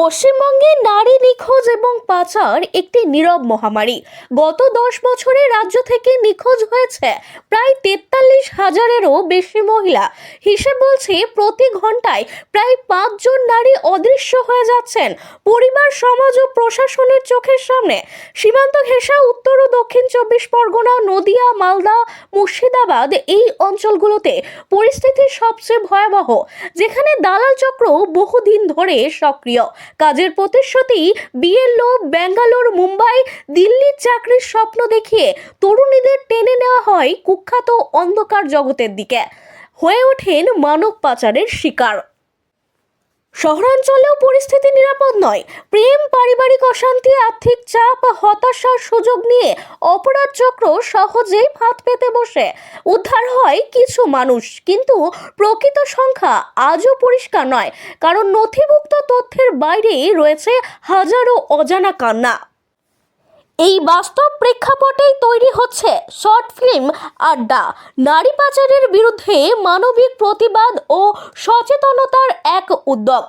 পশ্চিমবঙ্গে নারী নিখোঁজ এবং পাচার একটি নীরব মহামারী। গত দশ বছরে রাজ্য থেকে নিখোঁজ হয়েছে প্রায় তেতাল্লিশ হাজারেরও বেশি মহিলা। হিসেব বলছে প্রতি ঘন্টায় প্রায় পাঁচজন নারী অদৃশ্য হয়ে যাচ্ছেন পরিবার, সমাজ ও প্রশাসনের চোখের সামনে। সীমান্ত ঘেঁষা উত্তর ও দক্ষিণ চব্বিশ পরগনা, নদিয়া, মালদা, মুর্শিদাবাদ এই অঞ্চলগুলোতে পরিস্থিতি সবচেয়ে ভয়াবহ, যেখানে দালাল চক্র বহুদিন ধরে সক্রিয়। কাজের প্রতিশ্রুতি বিয়ের লোভ ব্যাঙ্গালোর, মুম্বাই, দিল্লির চাকরির স্বপ্ন দেখিয়ে তরুণীদের টেনে নেওয়া হয় কুখ্যাত অন্ধকার জগতের দিকে। হয়ে ওঠেন মানব পাচারের শিকার। শহরাঞ্চলেও পরিস্থিতি নিরাপদ নয়। প্রেম, পারিবারিক অশান্তি, আর্থিক চাপ, হতাশার সুযোগ নিয়ে অপরাধ চক্র সহজেই ফাঁদ পেতে বসে। উদ্ধার হয় কিছু মানুষ, কিন্তু প্রকৃত সংখ্যা আজও পরিষ্কার নয়, কারণ নথিভুক্ত তথ্যের বাইরেই রয়েছে হাজারো অজানা কান্না। এই বাস্তব প্রেক্ষাপটেই তৈরি হচ্ছে শর্ট ফিল্ম আড্ডা। নারী পাচারের বিরুদ্ধে মানবিক প্রতিবাদ ও সচেতনতার এক উদ্যোগ।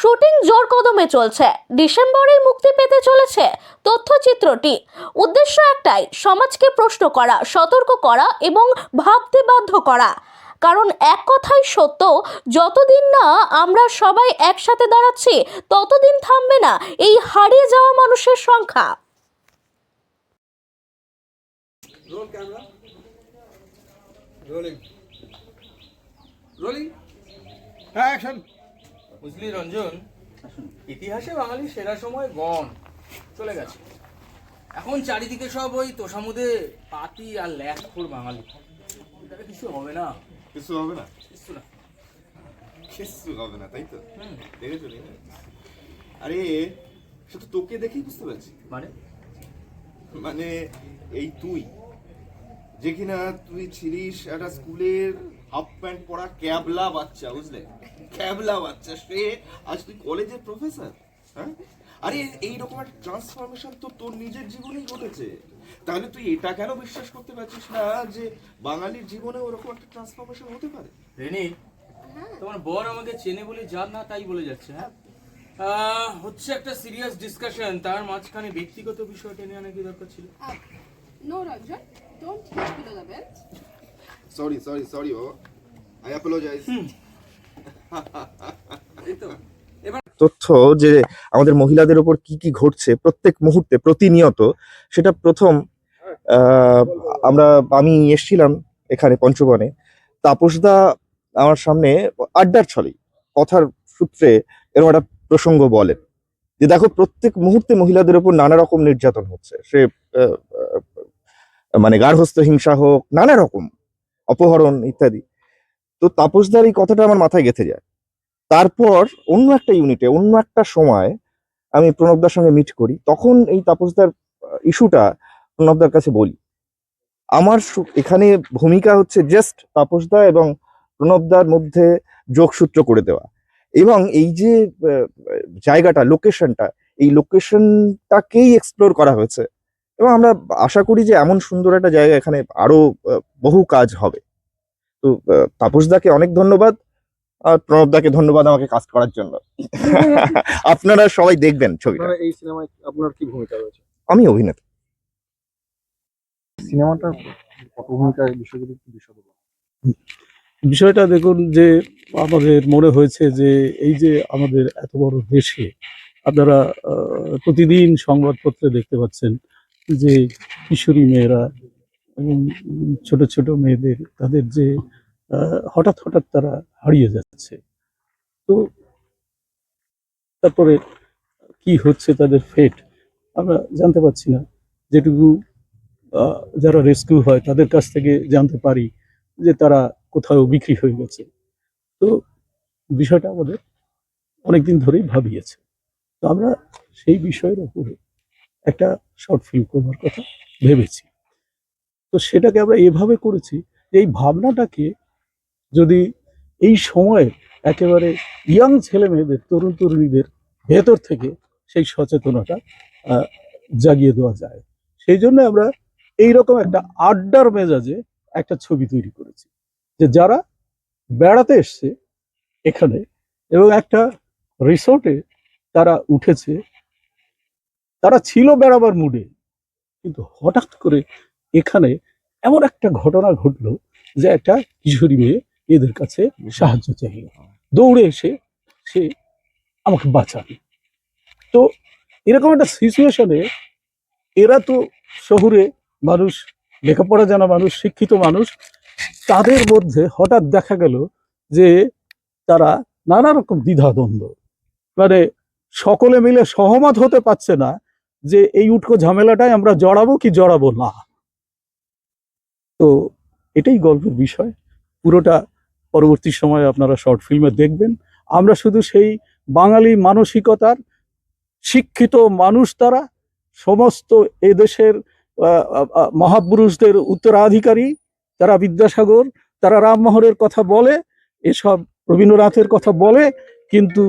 শুটিং জোর কদমে চলছে। ডিসেম্বরেই মুক্তি পেতে চলেছে তথ্যচিত্রটি। উদ্দেশ্য একটাই, সমাজকে প্রশ্ন করা, সতর্ক করা এবং ভাবতে বাধ্য করা। কারণ এক কথাই সত্য, যতদিন না আমরা সবাই একসাথে দাঁড়াচ্ছি, ততদিন থামবে না এই হারিয়ে যাওয়া মানুষের সংখ্যা। Roll camera. Rolling. Rolling. Action. বুঝলি রঞ্জন ইতিহাসে বাঙালির সেরা সময় গণ। চলে গেছে। এখন চারিদিকে সব ওই তোষামুদে পাতি আর ল্যাসখোর বাঙালি। এটাকে কিছু হবে না। কিছু হবে না? কিছু না। কিছু হবে না তাই তো? হুম, দেখেছ দেখে আরে সে তো তোকে দেখেই বুঝতে পারছি। মানে? মানে এই তুই। যে কিনা তুই ছিলিস একটা স্কুলের হাফ প্যান্ট পরা ক্যাবলা বাচ্চা বুঝলে? ক্যাবলা বাচ্চা সে আজ তুই কলেজের প্রফেসর হ্যাঁ? আরে এইরকম একটা ট্রান্সফরমেশন তো তোর নিজের জীবনেই ঘটেছে। তাহলে তুই এটা কেন বিশ্বাস করতে পারছিস না যে বাঙালির জীবনে ওরকম একটা ট্রান্সফরমেশন হতে পারে? রেনি তোমার বর আমাকে চেনে বলে যা না তাই বলে যাচ্ছে হ্যাঁ? হচ্ছে একটা সিরিয়াস ডিসকাশন তার মাঝখানে ব্যক্তিগত বিষয় টেনে আনা কি দরকার ছিল। Up. No, Don't hit below the belt. Sorry sorry sorry বাবা। আই অ্যাপোলোজাইজ এই তো। তথ্য যে আমাদের মহিলাদের উপর কি কি ঘটছে প্রত্যেক মুহূর্তে প্রতিনিয়ত সেটা প্রথম আমরা আমি এসছিলাম এখানে পঞ্চবনে তাপসদা আমার সামনে আড্ডার ছলেই কথার সূত্রে এরকম একটা প্রসঙ্গ বলেন যে দেখো প্রত্যেক মুহূর্তে মহিলাদের উপর নানা রকম নির্যাতন হচ্ছে। সে মানে গার্হস্থ্য হিংসা হোক, নানা রকম, অপহরণ ইত্যাদি। তো তাপসদার এই কথাটা আমার মাথায় গেঁথে যায়। তারপর অন্য একটা ইউনিটে অন্য একটা সময় আমি প্রণবদার সঙ্গে মিট করি। তখন এই তাপসদার ইস্যুটা প্রণবদার কাছে বলি। আমার এখানে ভূমিকা হচ্ছে জাস্ট তাপসদা এবং প্রণবদার মধ্যে যোগসূত্র করে দেওয়া। এবং এই যে জায়গাটা লোকেশনটা এই লোকেশনটাকেই এক্সপ্লোর করা হয়েছে। এবং আমরা আশা করি যে এমন সুন্দর একটা জায়গা এখানে আরও বহু কাজ হবে। তো তাপসদাকে অনেক ধন্যবাদ আর প্রণবদাকে ধন্যবাদ আমাকে কাজ করার জন্য। আপনারা সবাই দেখবেন ছবিটা। আপনারা এই সিনেমায় আপনার কি ভূমিকা রয়েছে? আমি অভিনেতা। সিনেমাটার ভূমিকা বিষয়গুলি বিষয়টা দেখুন যে আমাদের মনে হয়েছে যে এই যে আমাদের এত বড় দেশে আপনারা প্রতিদিন সংবাদপত্রে দেখতে পাচ্ছেন যে কিশোরী মেয়েরা এবং ছোট ছোট মেয়েদের, তাদের যে হঠাৎ হঠাৎ তারা হারিয়ে যাচ্ছে। তো তারপরে কি হচ্ছে তাদের ফেট আমরা জানতে পারছি না। যেটুকু যারা রেস্কিউ হয়, তাদের কাছ থেকে জানতে পারি যে তারা কোথাও বিক্রি হয়ে গেছে। তো বিষয়টা আমাদের অনেকদিন ধরেই ভাবিয়েছে। তো আমরা সেই বিষয়ের উপরে একটা শর্ট ফিল্ম করবার কথা ভেবেছি। তো সেটাকে আমরা এভাবে করেছি যে এই ভাবনাটাকে যদি এই সময়ে একেবারে ইয়াং ছেলে মেয়েদের, তরুণ তরুণীদের ভেতর থেকে সেই সচেতনতা জাগিয়ে দেওয়া যায়। সেই জন্য আমরা এই রকম একটা আড্ডার মেজাজে একটা ছবি তৈরি করেছি যে যারা বেড়াতে এসছে এখানে এবং একটা রিসোর্টে তারা উঠেছে তারা ছিল বেড়াবার মুডে কিন্তু হঠাৎ করে এখানে এমন একটা ঘটনা ঘটলো যে একটা কিশোরী মেয়ে এদের কাছে সাহায্য চাইল। দৌড়ে এসে সে আমাকে বাঁচান তো এরকম একটা সিচুয়েশনে এরা তো শহুরে মানুষ, লেখাপড়া জানা মানুষ, শিক্ষিত মানুষ, তাদের মধ্যে হঠাৎ দেখা গেল যে তারা নানা রকম দ্বিধাদ্বন্দ্ব। মানে সকলে মিলে সহমত হতে পারছে না যে এই উটকো ঝামেলাটায় আমরা জড়াবো কি জড়াবো না? তো এটাই গল্পের বিষয়। পুরোটা পরবর্তী সময়ে আপনারা শর্ট ফিল্মে দেখবেন। আমরা শুধু সেই বাঙালি মানসিকতার শিক্ষিত মানুষ তারা, সমস্ত এদেশের মহাপুরুষদের উত্তরাধিকারী তারা বিদ্যাসাগর, তারা রামমোহনের কথা বলে, এসব রবীন্দ্রনাথের কথা বলে, কিন্তু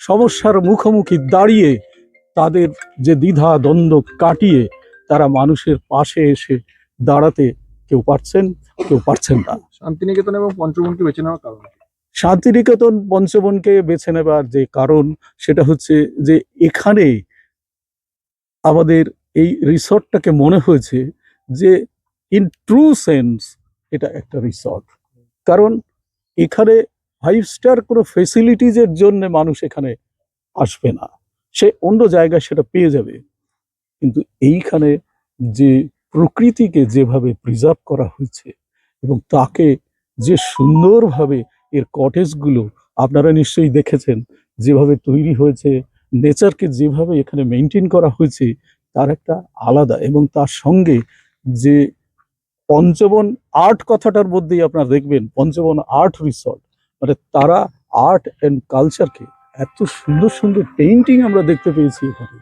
সমস্যার মুখোমুখি দাঁড়িয়ে তাদের যে দ্বিধা দ্বন্দ্ব কাটিয়ে তারা মানুষের পাশে এসে দাঁড়াতে কেউ পারছেন কেউ পারছেন না। শান্তিনিকেতন এবং পঞ্চবনকে বেছে নেওয়ার কারণ শান্তিনিকেতন পঞ্চবনকে বেছে নেবার যে কারণ সেটা হচ্ছে যে এখানে আমাদের এই রিসর্টটাকে মনে হয়েছে যে ইন ট্রু সেন্স এটা একটা রিসর্ট। কারণ এখানে ফাইভ স্টার কোনো ফেসিলিটিজের জন্য মানুষ এখানে আসবে না। সে অন্য জায়গায় সেটা পেয়ে যাবে। কিন্তু এইখানে যে প্রকৃতিকে যেভাবে প্রিজার্ভ করা হয়েছে এবং তাকে যে সুন্দরভাবে এর কটেজগুলো আপনারা নিশ্চয়ই দেখেছেন, যেভাবে তৈরি হয়েছে নেচারকে যেভাবে এখানে মেনটেন করা হয়েছে, তার একটা আলাদা এবং তার সঙ্গে যে পঞ্চবন আর্ট কথাটার মধ্যেই আপনারা দেখবেন, পঞ্চবন আর্ট রিসর্ট মানে তারা আর্ট অ্যান্ড কালচারকে এত সুন্দর সুন্দর পেইন্টিং আমরা দেখতে পেয়েছি এখানে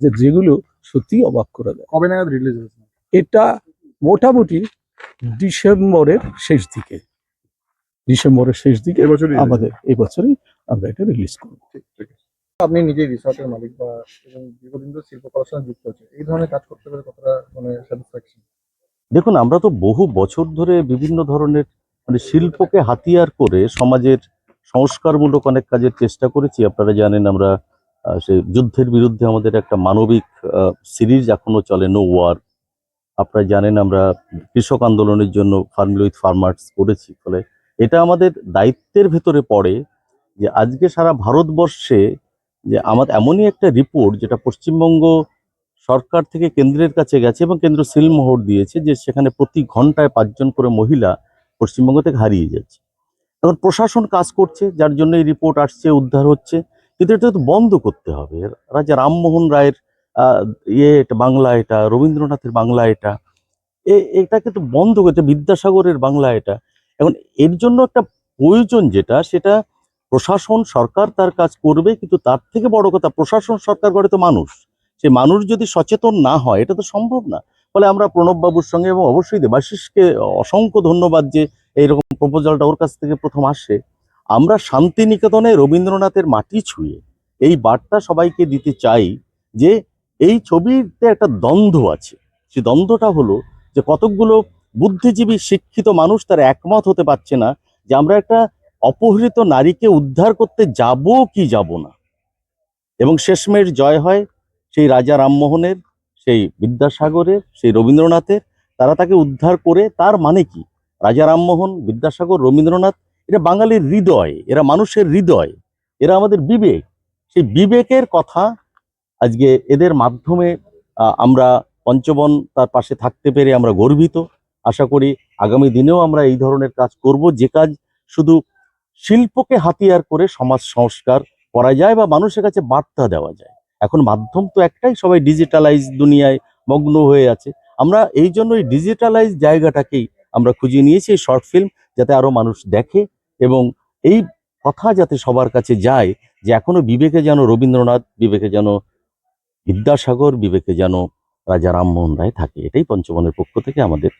যে যেগুলো সত্যি অবাক করে দেয়। কবে নাগাদ রিলিজ হয়েছে? এটা মোটামুটি ডিসেম্বরের শেষ দিকে। ডিসেম্বরের শেষ দিকে এবছরই আমাদের এবছরই আমরা এটা রিলিজ করব। ঠিক ঠিক আছে। আপনি নিজেই রিসর্টের মালিক বা এবং দীর্ঘদিন ধরে শিল্পকলার সঙ্গে যুক্ত হচ্ছে এই ধরনের কাজ করতে পেরে কতটা মানে স্যাটিসফ্যাকশন দেখুন আমরা তো বহু বছর ধরে বিভিন্ন ধরনের মানে শিল্পকে হাতিয়ার করে সমাজের সংস্কারমূলক অনেক কাজের চেষ্টা করেছি। আপনারা জানেন আমরা সেই যুদ্ধের বিরুদ্ধে আমাদের একটা মানবিক সিরিজ এখনও চলে নো ওয়ার আপনারা জানেন আমরা কৃষক আন্দোলনের জন্য ফার্মিল উইথ ফার্মার্স করেছি, ফলে এটা আমাদের দায়িত্বের ভেতরে পড়ে যে আজকে সারা ভারতবর্ষে যে আমাদের এমনই একটা রিপোর্ট যেটা পশ্চিমবঙ্গ সরকার থেকে কেন্দ্রের কাছে গেছে এবং কেন্দ্র সিলমোহর দিয়েছে যে সেখানে প্রতি ঘন্টায় পাঁচজন করে মহিলা পশ্চিমবঙ্গ থেকে হারিয়ে যাচ্ছে। এখন প্রশাসন কাজ করছে, যার জন্য এই রিপোর্ট আসছে, উদ্ধার হচ্ছে, কিন্তু এটা তো বন্ধ করতে হবে। রাজা রামমোহন রায়ের ইয়ে এটা বাংলা এটা, রবীন্দ্রনাথের বাংলা এটা এটাকে তো বন্ধ করতে বিদ্যাসাগরের বাংলা এটা। এখন এর জন্য একটা প্রয়োজন যেটা, সেটা প্রশাসন, সরকার তার কাজ করবে, কিন্তু তার থেকে বড় কথা, প্রশাসন, সরকার করে তো মানুষ। সে মানুষ যদি সচেতন না হয়, এটা তো সম্ভব না। ফলে আমরা প্রণববাবুর সঙ্গে এবং অবশ্যই দেবাশিসকে অসংখ্য ধন্যবাদ যে এইরকম প্রপোজালটা ওর কাছ থেকে প্রথম আসে। আমরা শান্তিনিকেতনে রবীন্দ্রনাথের মাটি ছুঁয়ে এই বার্তা সবাইকে দিতে চাই যে এই ছবিতে একটা দ্বন্দ্ব আছে। সেই দ্বন্দ্বটা হলো যে কতকগুলো বুদ্ধিজীবী শিক্ষিত মানুষ তারা একমত হতে পারছে না যে আমরা একটা অপহৃত নারীকে উদ্ধার করতে যাব কি যাব না। এবং শেষমেশ জয় হয় সেই রাজা রামমোহনের, সেই বিদ্যাসাগরের, সেই রবীন্দ্রনাথের। তারা তাকে উদ্ধার করে তার মানে কি? রাজা রামমোহন, বিদ্যাসাগর, রবীন্দ্রনাথ এটা বাঙালির হৃদয়, এরা মানুষের হৃদয়, এরা আমাদের বিবেক। সেই বিবেকের কথা আজকে এদের মাধ্যমে আমরা পঞ্চবন তার পাশে থাকতে পেরে আমরা গর্বিত। আশা করি আগামী দিনেও আমরা এই ধরনের কাজ করব। যে কাজ শুধু শিল্পকে হাতিয়ার করে সমাজ সংস্কার করা যায় বা মানুষের কাছে বার্তা দেওয়া যায়। এখন মাধ্যম তো একটাই, সবাই ডিজিটালাইজ দুনিয়ায় মগ্ন হয়ে আছে। আমরা এই জন্য এই ডিজিটালাইজ জায়গাটাকেই আমরা খুঁজে নিয়েছি এই শর্ট ফিল্ম যাতে আরও মানুষ দেখে এবং এই কথা যাতে সবার কাছে যায় যে এখনও বিবেকে যেন রবীন্দ্রনাথ, বিবেকে যেন বিদ্যাসাগর, বিবেকে যেন রাজা রামমোহন রায় থাকে। এটাই পঞ্চমনের পক্ষ থেকে আমাদের